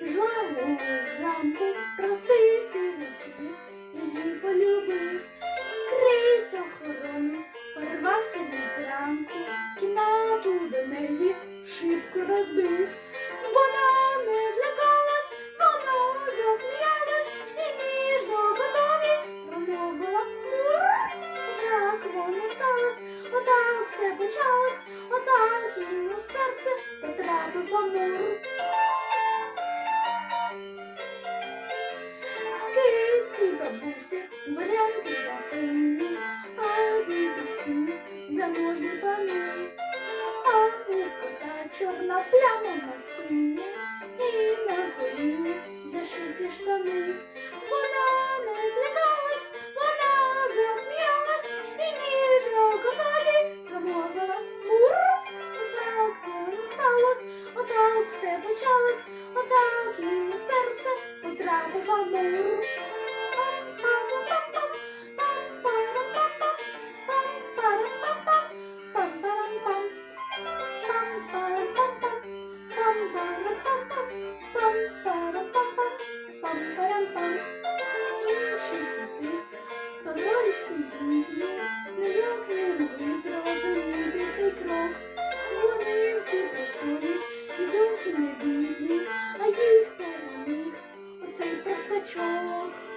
Жила у замку простий сірий її полюбив. Крізь охорону порвався він зранку, кімнату до неї шибку розбив. Вона не злякалась, вона засміялась і ніжно готові промовила «Мур». Отак воно сталось, отак все почалось, отак їм у серце потрапив амур. Киці бабуся, варянки графині, а дідусі заможні пани. А у кота чорна пляма на спині і на коліні зашиті штани. Все почалось, отак і у серце потрапив амур. Не могли зрозуміти цей крок. Вони всі простої і зовсім не бідний, а їх переміг оцей простачок.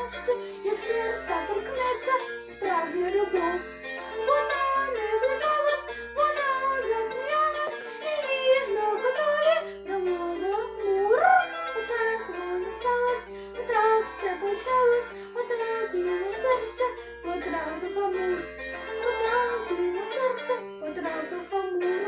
Немає як серця торкнеться справжня любов. Вона не злякалась, вона засміялась і ніжно готові промовила мур. Отак воно сталось, отак все почалось, отак йому серце потрапив амур. Отак йому серце потрапив амур.